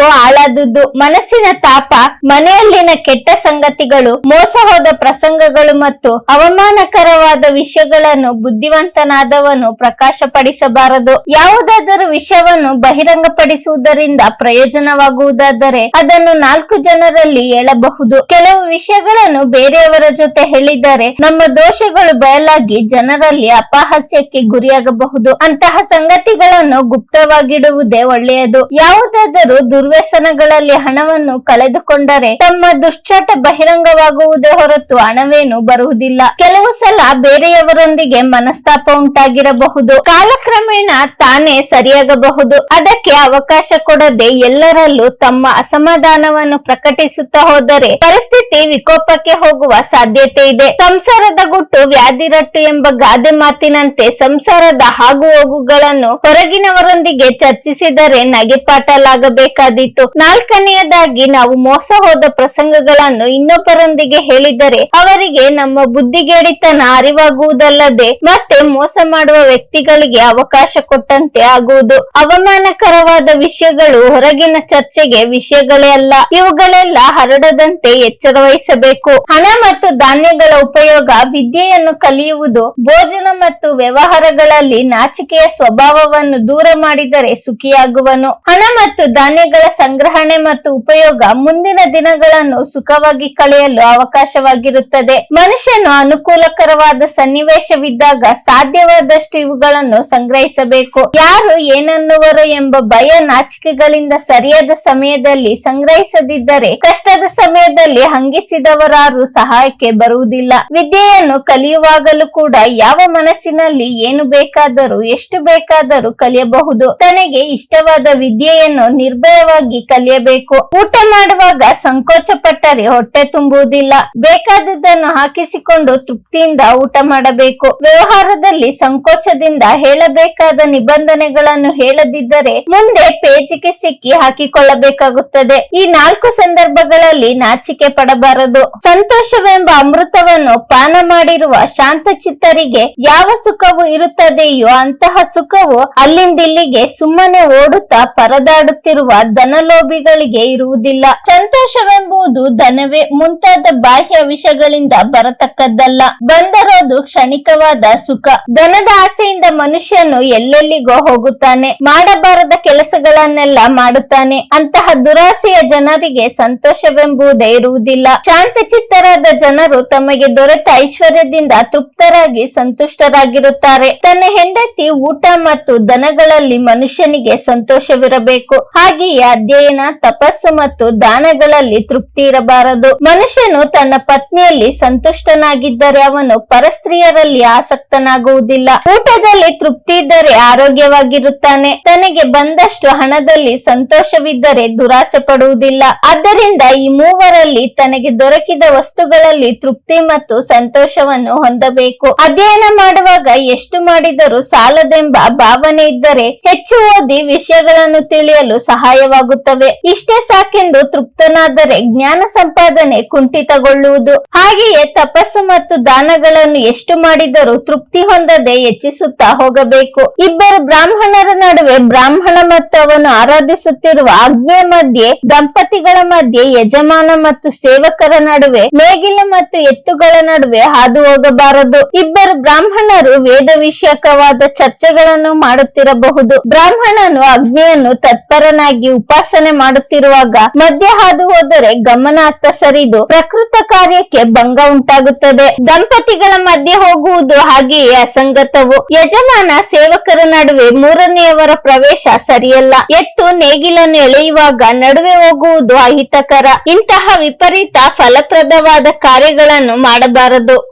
ಹಾಳಾದುದು ಮನಸ್ಸಿನ ತಾಪ, ಮನೆಯಲ್ಲಿನ ಕೆಟ್ಟ ಸಂಗತಿಗಳು, ಮೋಸ ಹೋದ ಪ್ರಸಂಗಗಳು ಮತ್ತು ಅವಮಾನಕರವಾದ ವಿಷಯಗಳನ್ನು ಬುದ್ಧಿವಂತನಾದವನು ಪ್ರಕಾಶಪಡಿಸಬಾರದು. ಯಾವುದಾದರೂ ವಿಷಯವನ್ನು ಬಹಿರಂಗಪಡಿಸುವುದರಿಂದ ಪ್ರಯೋಜನವಾಗುವುದಾದರೆ ಅದನ್ನು ನಾಲ್ಕು ಜನರಲ್ಲಿ ಹೇಳಬಹುದು. ಕೆಲವು ವಿಷಯಗಳನ್ನು ಬೇರೆಯವರ ಜೊತೆ ಹೇಳಿದರೆ ನಮ್ಮ ದೋಷಗಳು ಬಯಲಾಗಿ ಜನರಲ್ಲಿ ಅಪಹಾಸ್ಯಕ್ಕೆ ಗುರಿಯಾಗಬಹುದು. ಅಂತಹ ಸಂಗತಿಗಳನ್ನು ಗುಪ್ತವಾಗಿಡುವುದೇ ಒಳ್ಳೆಯದು. ಯಾವುದಾದರೂ ದುರ್ವ್ಯಸನಗಳಲ್ಲಿ ಹಣವನ್ನು ಕಳೆದುಕೊಂಡರೆ ತಮ್ಮ ದುಶ್ಚಟ ಬಹಿರಂಗವಾಗುವುದೇ ಹೊರತು ಹಣವೇನು ಬರುವುದಿಲ್ಲ. ಕೆಲವು ಸಲ ಬೇರೆಯವರೊಂದಿಗೆ ಮನಸ್ತಾಪ ಉಂಟಾಗಿರಬಹುದು. ಕಾಲಕ್ರಮೇಣ ತಾನೇ ಸರಿಯಾಗಬಹುದು. ಅದಕ್ಕೆ ಅವಕಾಶ ಕೊಡದೆ ಎಲ್ಲರಲ್ಲೂ ತಮ್ಮ ಅಸಮಾಧಾನವನ್ನು ಪ್ರಕಟಿಸುತ್ತಾ ಹೋದರೆ ಪರಿಸ್ಥಿತಿ ವಿಕೋಪಕ್ಕೆ ಹೋಗುವ ಸಾಧ್ಯತೆ ಇದೆ. ಸಂಸಾರದ ಗುಟ್ಟು ವ್ಯಾಧಿರಟ್ಟು ಎಂಬ ಗಾದೆ ಮಾತಿನಂತೆ ಸಂಸಾರದ ಹಾಗು ಹೋಗುಗಳನ್ನು ಹೊರಗಿನವರೊಂದಿಗೆ ಚರ್ಚಿಸಿದರೆ ನಗೆಪಾಟಲಾಗಬೇಕಾದೀತು ನಾಲ್ಕನೆಯದಾಗಿ ನಾವು ಮೋಸ ಹೋದ ಪ್ರಸಂಗಗಳನ್ನು ಇನ್ನೊಬ್ಬರೊಂದಿಗೆ ಹೇಳಿದರೆ ಅವರಿಗೆ ನಮ್ಮ ಬುದ್ಧಿಗೇಡಿತನ ಅರಿವಾಗುವುದಲ್ಲದೆ ಮತ್ತೆ ಮೋಸ ಮಾಡುವ ವ್ಯಕ್ತಿಗಳಿಗೆ ಅವಕಾಶ ಕೊಟ್ಟಂತೆ ಆಗುವುದು. ಅವಮಾನಕರವಾದ ವಿಷಯಗಳು ಹೊರಗಿನ ಚರ್ಚೆಗೆ ವಿಷಯಗಳೇ ಅಲ್ಲ, ಇವುಗಳೆಲ್ಲ ಹರಡದಂತೆ ಎಚ್ಚರ ವಹಿಸಬೇಕು. ಹಣ ಮತ್ತು ಧಾನ್ಯಗಳ ಉಪಯೋಗ ವಿದ್ಯೆಯನ್ನು ಕಲಿಯುವುದು, ಭೋಜನ ಮತ್ತು ವ್ಯವಹಾರಗಳಲ್ಲಿ ನಾಚಿಕೆಯ ಸ್ವಭಾವವನ್ನು ದೂರ ಮಾಡಿದರೆ ಸುಖಿಯಾಗುವನು. ಹಣ ಮತ್ತು ಧಾನ್ಯಗಳ ಸಂಗ್ರಹಣೆ ಮತ್ತು ಉಪಯೋಗ ಮುಂದಿನ ದಿನಗಳನ್ನು ಸುಖವಾಗಿ ಕಳೆಯಲು ಅವಕಾಶವಾಗಿರುತ್ತದೆ. ಮನುಷ್ಯನು ಅನುಕೂಲಕರವಾದ ಸನ್ನಿವೇಶವಿದ್ದಾಗ ಸಾಧ್ಯವಾದಷ್ಟು ಇವುಗಳನ್ನು ಸಂಗ್ರಹಿಸಬೇಕು. ಯಾರು ಏನನ್ನುವರು ಎಂಬ ಭಯ ನಾಚಿಕೆಗಳಿಂದ ಸರಿಯಾದ ಸಮಯದಲ್ಲಿ ಸಂಗ್ರಹಿಸದಿದ್ದರೆ, ಕಷ್ಟದ ಸಮಯದಲ್ಲಿ ಹಂಗಿಸಿದವರಾರು ಸಹಾಯಕ್ಕೆ ಬರುವುದಿಲ್ಲ. ವಿದ್ಯೆಯನ್ನು ಕಲಿಯುವಾಗಲೂ ಕೂಡ ಯಾವ ಮನಸ್ಸಿನಲ್ಲಿ ಏನು ಬೇಕಾದರೂ, ಎಷ್ಟು ಬೇಕಾದರೂ ಕಲಿಯಬಹುದು. ತನಗೆ ಇಷ್ಟವಾದ ವಿದ್ಯೆಯನ್ನು ನಿರ್ಭಯವಾಗಿ ಕಲಿಯಬೇಕು. ಊಟ ಮಾಡುವಾಗ ಸಂಕೋಚ ಪಟ್ಟರೆ ಹೊಟ್ಟೆ ತುಂಬುವುದಿಲ್ಲ. ಬೇಕಾದದ್ದನ್ನು ಹಾಕಿಸಿಕೊಂಡು ತೃಪ್ತಿಯಿಂದ ಊಟ ಮಾಡಬೇಕು. ವ್ಯವಹಾರದಲ್ಲಿ ಸಂಕೋಚದಿಂದ ಹೇಳಬೇಕಾದ ನಿಬಂಧನೆಗಳನ್ನು ಹೇಳದಿದ್ದರೆ ಮುಂದೆ ಪೇಜಿಗೆ ಸಿಕ್ಕಿ ಹಾಕಿಕೊಳ್ಳಬೇಕಾಗುತ್ತದೆ. ಈ ನಾಲ್ಕು ಸಂದರ್ಭಗಳಲ್ಲಿ ನಾಚಿಕೆ ಪಡಬಾರದು. ಸಂತೋಷವೆಂಬ ಅಮೃತವನ್ನು ಪಾನ ಮಾಡಿರುವ ಶಾಂತ ಚಿತ್ತರಿಗೆ ಯಾವ ಸುಖವು ಇರುತ್ತದೆಯೋ ಅಂತಹ ಸುಖವು ಅಲ್ಲಿಂದಿಲ್ಲಿಗೆ ಸುಮ್ಮನೆ ಓಡುತ್ತಾ ಪರದಾಡುತ್ತಿರುವ ಧನಲೋಭಿಗಳಿಗೆ ಇರುವುದಿಲ್ಲ. ಸಂತೋಷವೆಂಬುದು ಧನವೇ ಮುಂತಾದ ಬಾಹ್ಯ ವಿಷಯಗಳಿಂದ ಬರತಕ್ಕದ್ದಲ್ಲ. ಬಂದರೋದು ಕ್ಷಣಿಕವಾದ ಸುಖ. ಧನದ ಆಸೆಯಿಂದ ಮನುಷ್ಯನು ಎಲ್ಲೆಲ್ಲಿಗೋ ಹೋಗುತ್ತಾನೆ. ಮಾಡಬಾರದ ಕೆಲಸಗಳನ್ನೆಲ್ಲ ಮಾಡುತ್ತಾನೆ. ಅಂತಹ ದುರಾಸೆಯ ಜನರಿಗೆ ಸಂತೋಷವೆಂಬುದೇ ಇರುವುದಿಲ್ಲ. ಶಾಂತಚಿತ್ತರಾದ ಜನರು ತಮಗೆ ದೊರೆತ ಐಶ್ವರ್ಯದಿಂದ ತೃಪ್ತರಾಗಿ ಸಂತುಷ್ಟರಾಗಿರುತ್ತಾರೆ. ತನ್ನ ಹೆಂಡತಿ ಊಟ ಮತ್ತು ದನಗಳಲ್ಲಿ ಮನುಷ್ಯನಿಗೆ ಸಂತೋಷವಿರಬೇಕು. ಹಾಗೆಯೇ ಅಧ್ಯಯನ, ತಪಸ್ಸು ಮತ್ತು ದಾನಗಳಲ್ಲಿ ತೃಪ್ತಿ ಇರಬಾರದು. ಮನುಷ್ಯನು ತನ್ನ ಪತ್ನಿಯಲ್ಲಿ ಸಂತುಷ್ಟನಾಗಿದ್ದರೆ ಅವನು ಪರಸ್ತ್ರೀಯರಲ್ಲಿ ಆಸಕ್ತನಾಗುವುದಿಲ್ಲ. ಊಟದಲ್ಲಿ ತೃಪ್ತಿ ಇದ್ದರೆ ಆರೋಗ್ಯವಾಗಿರುತ್ತಾನೆ. ತನಗೆ ಬಂದಷ್ಟು ಹಣದಲ್ಲಿ ಸಂತೋಷವಿದ್ದರೆ ದುರಾಸೆ ಪಡುವುದಿಲ್ಲ. ಆದ್ದರಿಂದ ಈ ಮೂವರಲ್ಲಿ ತನಗೆ ದೊರಕಿದ ವಸ್ತುಗಳಲ್ಲಿ ತೃಪ್ತಿ ಮತ್ತು ಸಂತೋಷವನ್ನು ಹೊಂದಬೇಕು. ಅಧ್ಯಯನ ಮಾಡುವಾಗ ಎಷ್ಟು ಮಾಡಿದರೂ ಸಾಲದೆಂಬ ಭಾವನೆ ಇದ್ದರೆ ಹೆಚ್ಚು ಓದಿ ವಿಷಯಗಳನ್ನು ತಿಳಿಯಲು ಸಹಾಯವಾಗುತ್ತವೆ ಇಷ್ಟೇ ಸಾಕೆಂದು ತೃಪ್ತನಾದರೆ ಜ್ಞಾನ ಸಂಪಾದನೆ ಕುಂಠಿತಗೊಳ್ಳುವುದು. ಹಾಗೆಯೇ ತಪಸ್ಸು ಮತ್ತು ದಾನಗಳನ್ನು ಎಷ್ಟು ಮಾಡಿದರೂ ತೃಪ್ತಿ ಹೊಂದದೆ ಹೆಚ್ಚಿಸುತ್ತಾ ಹೋಗಬೇಕು. ಇಬ್ಬರು ಬ್ರಾಹ್ಮಣರ ನಡುವೆ ಬ್ರಾಹ್ಮಣ ಮತ್ತು ಆರಾಧಿಸುತ್ತಿರುವ ಆಜ್ಞೆಯ ಮಧ್ಯೆ, ದಂಪತಿಗಳ ಮಧ್ಯೆ ಯಜಮಾನ ಮತ್ತು ಸೇವಕರ ನಡುವೆ, ನೇಗಿಲು ಮತ್ತು ಎತ್ತುಗಳ ನಡುವೆ ಹಾದು ಹೋಗಬಾರದು. ಇಬ್ಬರು ಬ್ರಾಹ್ಮಣರು ವೇದ ವಿಷಯಕವಾದ ಚರ್ಚೆಗಳನ್ನು ಮಾಡುತ್ತಿರಬಹುದು. ಬ್ರಾಹ್ಮಣನು ಅಗ್ನಿಯನ್ನು ತತ್ಪರನಾಗಿ ಉಪಾಸನೆ ಮಾಡುತ್ತಿರುವಾಗ ಮಧ್ಯ ಹಾದು ಹೋದರೆ ಗಮನ ಅತ್ತ ಸರಿದು ಪ್ರಕೃತ ಕಾರ್ಯಕ್ಕೆ ಭಂಗ ಉಂಟಾಗುತ್ತದೆ. ದಂಪತಿಗಳ ಮಧ್ಯೆ ಹೋಗುವುದು ಹಾಗೆಯೇ ಅಸಂಗತವು. ಯಜಮಾನ ಸೇವಕರ ನಡುವೆ ಮೂರನೆಯವರ ಪ್ರವೇಶ ಸರಿಯಲ್ಲ. ಎತ್ತು ನೇಗಿಲನ್ನು ಎಳೆಯುವಾಗ ನಡುವೆ ಹೋಗುವುದು ಅಹಿತಕರ. ಇಂತಹ ವಿಪರೀತ ಫಲಪ್ರದವಾದ ಕಾರ್ಯಗಳನ್ನು ಮಾಡಬಾರದು.